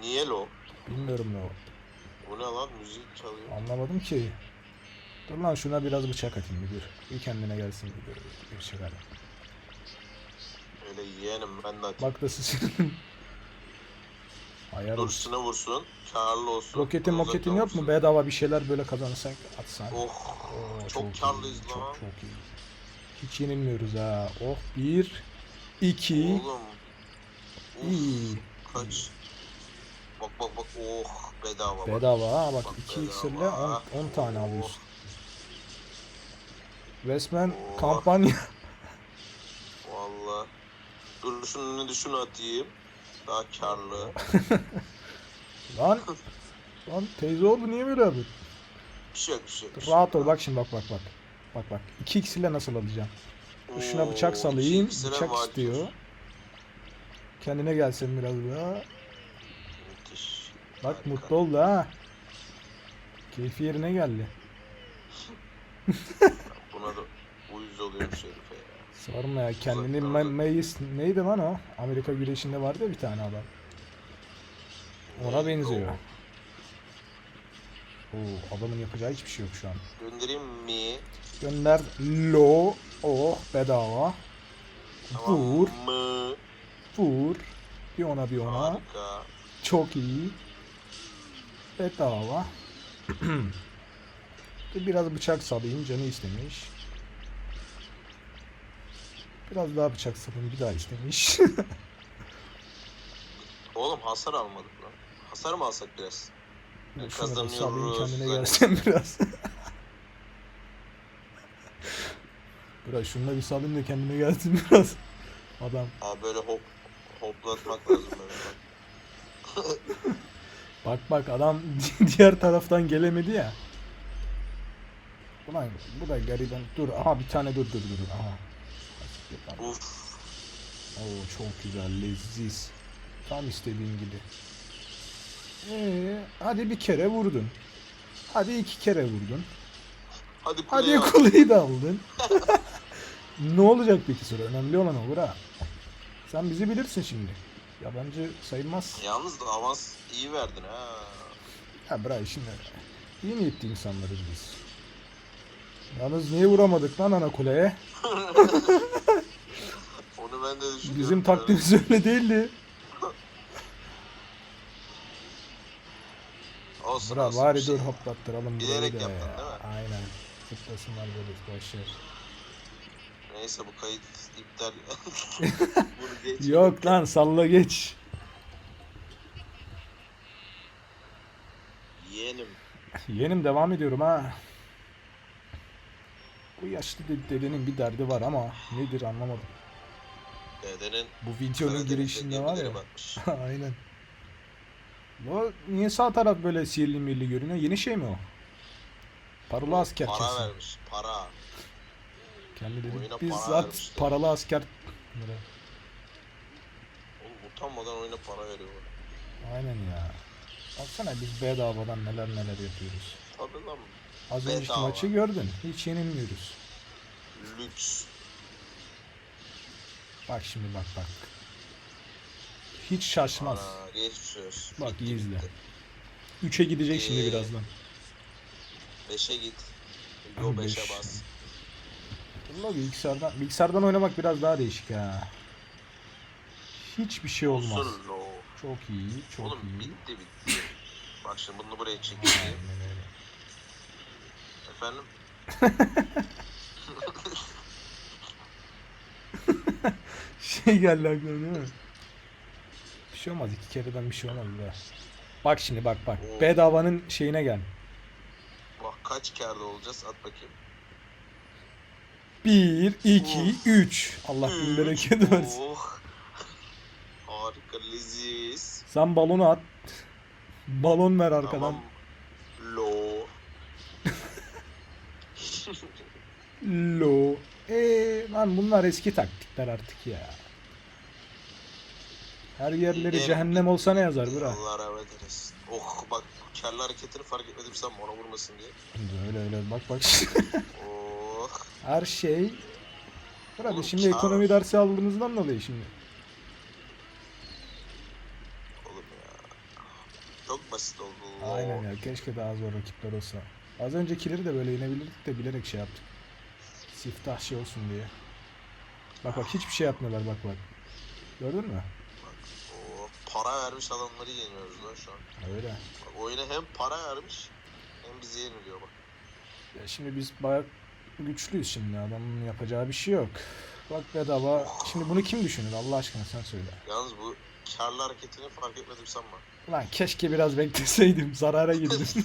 Niye lo? Bilmiyorum ne o. Bu ne lan? Müzik çalıyor. Anlamadım ki. Dur lan şuna biraz bıçak atayım bir dur. Bir kendine gelsin bir dur. Bir atayım. Öyle yeğenim ben de atayım. Bak da sıçın. Ayar Dur olsun. üstüne vursun. Karlı olsun. Roketin moketin yok mu? Bedava bir şeyler böyle kazanırsak atsan. Oh. Oo, çok iyi, karlıyız çok, lan. Çok iyi. Hiç yenilmiyoruz ha. Oh bir. iki. Oğlum. Uf, iyi. Kaç? Bak bak bak. Oh. Bedava. Bedava ha bak Bak 2 bedava. iksirle 10 tane Oh. alıyorsun. Resmen Oh. kampanya. Valla. Dur şunun önüne de şunu atayım. Daha karlı. lan lan teyze oğlu niye böyle yapıyorsun? Bir şey yok bir şey yok. şey Rahat ol bak şimdi bak bak bak. Bak bak 2 iksirle nasıl alacağım? Şuna bıçak salayım. Bıçak istiyor. Kendine gelsin biraz daha. Müthiş. Bak mutlu oldu ha. Keyfi yerine geldi. Buna da uyuz oluyorum şerife ya. Sorma ya kendini Uzaktan. Mayıs neydi lan o? Amerika güreşinde vardı ya bir tane adam. Ona benziyor. Oo, adamın yapacağı hiçbir şey yok şu an. Göndereyim mi? Gönder lo oh bedava. Tamam Vur mı? vur. Bir ona bir ona. Harika. Çok iyi. Bedava. Bir Biraz bıçak salayım canı istemiş. Biraz daha bıçak salayım bir daha istemiş. Oğlum hasar almadık lan. Hasar mı alsak biraz? Da Kazanıyoruz salayım kendine gelsin biraz. Biraz da bir salayım da kendine gelsin biraz. Adam. Abi böyle hop hoplatmak lazım böyle bak. Bak bak adam diğer taraftan gelemedi ya. Ulan bu da gariban. Dur aha bir tane dur dur dur. Aha. Uf. Oo çok güzel leziz. Tam istediğin gibi. Ee, hadi bir kere vurdun. Hadi iki kere vurdun. Hadi Hadi kuleye al. kuleyi de aldın. ne olacak peki sonra? Önemli olan o bura. Sen bizi bilirsin şimdi. Yabancı sayılmaz. Yalnız da avans iyi verdin ha. Ya bırak şimdi. İyi niyetli insanlarız biz. Yalnız niye vuramadık lan ana kuleye? Onu ben de düşünüyorum. Bizim taktiğimiz öyle değildi. Olsun Bırak olsun, bari şey dur yok. hoplattıralım Bilerek yaptın ya. değil mi? Aynen. Zıplasınlar böyle boşver. Neyse bu kayıt iptal. Geç. Yok lan salla geç. Yeğenim. Yeğenim devam ediyorum ha. Bu yaşlı de- dedenin bir derdi var ama nedir anlamadım. Dedenin Bu videonun Karadeniz'de girişinde var ya. gemileri batmış. Aynen. Bu niye sağ taraf böyle sihirli milli görünüyor? Yeni şey mi o? Paralı asker para kesin. vermiş. Para. Kendi dedi Oyuna para bizzat vermişler. paralı asker. Utanmadan oyuna para veriyor. Aynen ya. Baksana biz bedavadan neler neler yapıyoruz. Tabii lan. Az Bedava. maçı gördün. Hiç yenilmiyoruz. Lüks. Bak şimdi bak bak. Hiç şaşmaz. Ana. Bak iyi izle. bitti. 3'e gidecek şimdi Ee, birazdan. Beşe git. Yo Beş. beşe bas. Valla bilgisayardan, bilgisayardan oynamak biraz daha değişik ha. Hiçbir şey olmaz. Olsun lo. Çok iyi, çok Oğlum iyi. bitti bitti. Bak şimdi bunu buraya çekeyim. Efendim? Şey geldi aklıma değil mi? Bir şey olmaz. iki kereden bir şey olmaz da. Bak şimdi bak bak. Oo. Bedavanın şeyine gel. Bak kaç kârda olacağız? At bakayım. 1, 2, Of. 3. Allah bin bereket versin. Oh. Leziz. Sen balonu at. Balon ver arkadan. Tamam. Lo. Lo. Eee lan bunlar eski taktikler artık ya. Her yerleri cehennem olsa ne yazar bura? Allah rahmet eylesin. Oh bak kelle hareketini fark etmedim sen bana vurmasın diye. Öyle öyle bak bak. Oh. Her şey. Burada Oğlum, şimdi kar- ekonomi dersi aldığınızdan dolayı şimdi. Oğlum ya. Çok basit oldu. Aynen ya keşke daha zor rakipler olsa. Az öncekileri de böyle yenebilirdik de bilerek şey yaptık. Siftah şey olsun diye. Bak bak hiçbir şey yapmıyorlar bak bak. Gördün mü? Oo, para vermiş adamları yeniyoruz lan şu an. Öyle. Bak, oyuna hem para vermiş hem bizi yeniliyor bak. Ya şimdi biz bayağı güçlüyüz şimdi. Adamın yapacağı bir şey yok. Bak bedava. Şimdi bunu kim düşünür Allah aşkına sen söyle. Yalnız bu karlı hareketini fark etmedim sanma. Lan keşke biraz bekleseydim. Zarara girdim.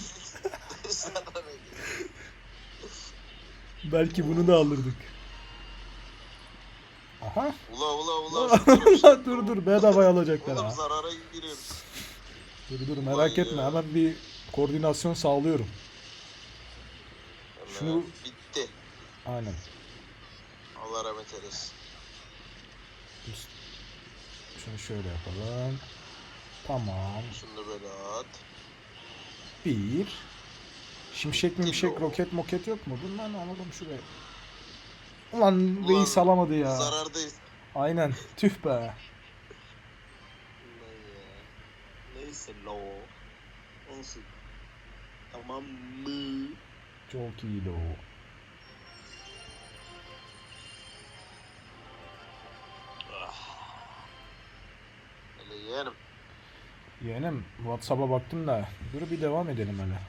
Belki bunu da alırdık. Aha. ula ula ula. durmuş. dur dur bedavaya alacaklar Oğlum zarara giriyoruz. Dur dur Vay merak etme ya. hemen bir koordinasyon sağlıyorum. Hemen Şunu- Bitti. Aynen. Allah rahmet eylesin. Şunu şöyle yapalım. Tamam. Şunu da böyle at. Bir. Şimşek mi şimşek o. roket moket yok mu? Dur lan alalım şuraya. Ulan Ulan, reis alamadı ya. Zarardayız. Aynen. Tüh be. Neyse lo. Olsun. Tamam mı? Çok iyiydi o. Hele yeğenim. Yeğenim Whatsapp'a baktım da dur bir devam edelim hele.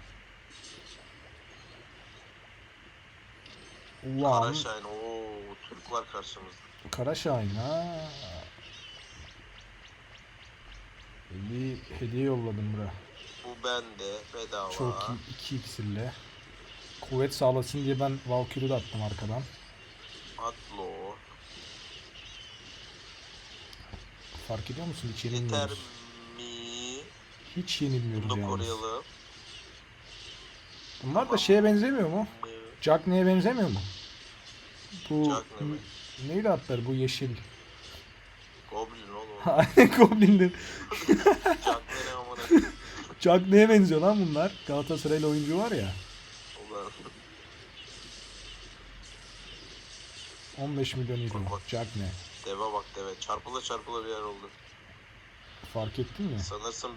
Ulan Karaşahin. Oo, Türk var karşımızda. Kara Şahin ha. Bir hediye yolladım bura. Bu bende bedava. Çok iyi. 2 iksirle. Kuvvet sağlasın diye ben Valkyrie de attım arkadan. Atlo. Fark ediyor musun? Hiç Yeter yenilmiyoruz. Hiç yenilmiyoruz Bunu da yalnız. koruyalım. Bunlar da şeye benzemiyor mu? Jack neye benzemiyor mu? Bu Jack ne n- neydi atlar bu yeşil? Goblin oğlum. Aynen Goblin'dir. Jack ne ne amına. Jack neye benziyor lan bunlar? Galatasaraylı oyuncu var ya. Ulan. 15 milyon euro. Bak. Jack ne? Deve bak deve. Çarpıla çarpıla bir yer oldu. Fark ettin mi? Sanırsın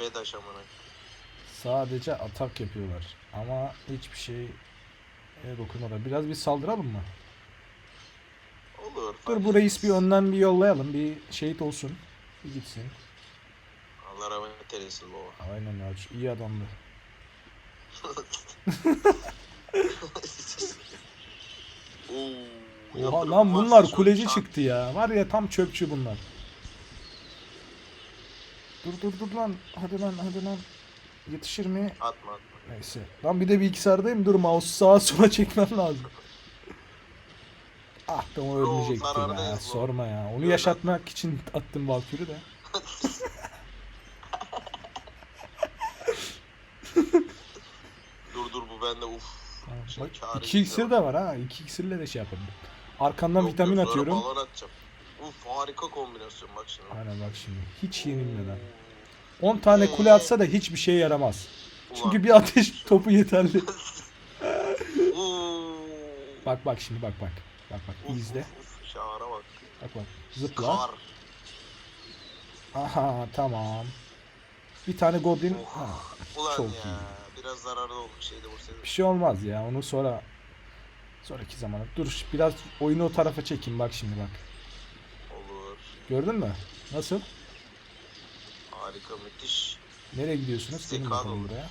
Bedaş amına. Sadece atak yapıyorlar. Ama hiçbir şey e, dokunmadan. Biraz bir saldıralım mı? Olur. Dur bu reis bir önden bir yollayalım. Bir şehit olsun. Bir gitsin. Allah rahmet eylesin baba. Aynen ya. iyi adamdı. Oo, Oha lan bunlar şu kuleci çıktı ya. Var ya tam çöpçü bunlar. Dur dur dur lan. Hadi lan hadi lan. Yetişir mi? Atma atma. Neyse. Lan bir de bilgisayardayım. Dur mouse sağa sola çekmem lazım. Ah be o ölmeyecekti ya. bu. Sorma ya. Onu yaşatmak için attım Valkyrie'i de. Dur dur bu bende uf. Tamam, Bak kârı iki iksir de var ha. İki iksirle de şey yapabilirim. Arkandan Yok, vitamin yok, atıyorum. Balon atacağım. Uf harika kombinasyon bak şimdi. Aynen bak şimdi. Hiç yenilmeden. 10 tane kule atsa da hiçbir şeye yaramaz. Çünkü bir ateş topu yeterli. Bak bak şimdi bak bak. Bak bak izle. Şahara bak. Bak bak. Zıpla. Kar. Aha tamam. Bir tane goblin. Oh. Ha, Ulan Çok ya. iyi. Biraz zararlı olduk şeyde vursaydı. bir şey olmaz ya. Onu sonra sonraki zamana. Dur biraz oyunu o tarafa çekeyim bak şimdi bak. Gördün mü? Nasıl? Harika müthiş. Nereye gidiyorsunuz? Gelin bakalım buraya.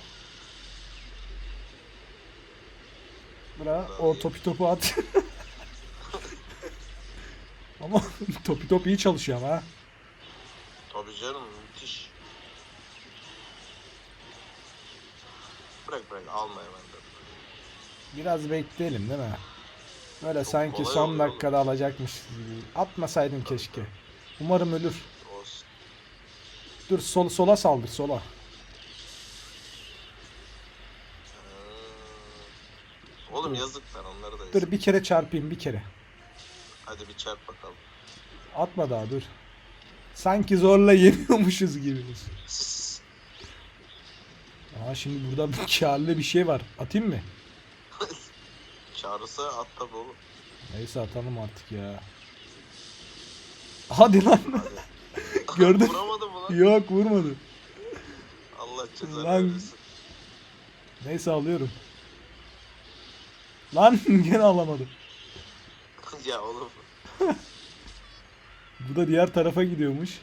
Bura o topi topu at. Ama topi topu iyi çalışıyor ama ha. Tabii canım müthiş. Bırak bırak alma hemen de. Biraz bekleyelim değil mi? Böyle Çok sanki son dakikada alacakmış gibi. Atmasaydın keşke. Umarım ölür. Olsun. Dur sol sola saldır sola. Ha. Oğlum yazık lan onları da yazık. Dur bir kere çarpayım bir kere. Hadi bir çarp bakalım. Atma daha dur. Sanki zorla yeniyormuşuz gibi. Aa şimdi burada bir karlı bir şey var. Atayım mı? Çağrısı at tabi oğlum. Neyse atalım artık ya. Hadi lan. Gördün. Vuramadı mı lan? Yok vurmadı. Allah cezanı Lan. versin. Neyse alıyorum. Lan gene alamadım. ya oğlum. Bu da diğer tarafa gidiyormuş.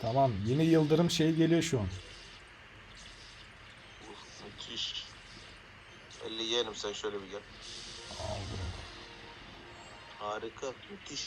Tamam yeni yıldırım şey geliyor şu an. Müthiş. Elli yeğenim sen şöyle bir gel. Harika, müthiş.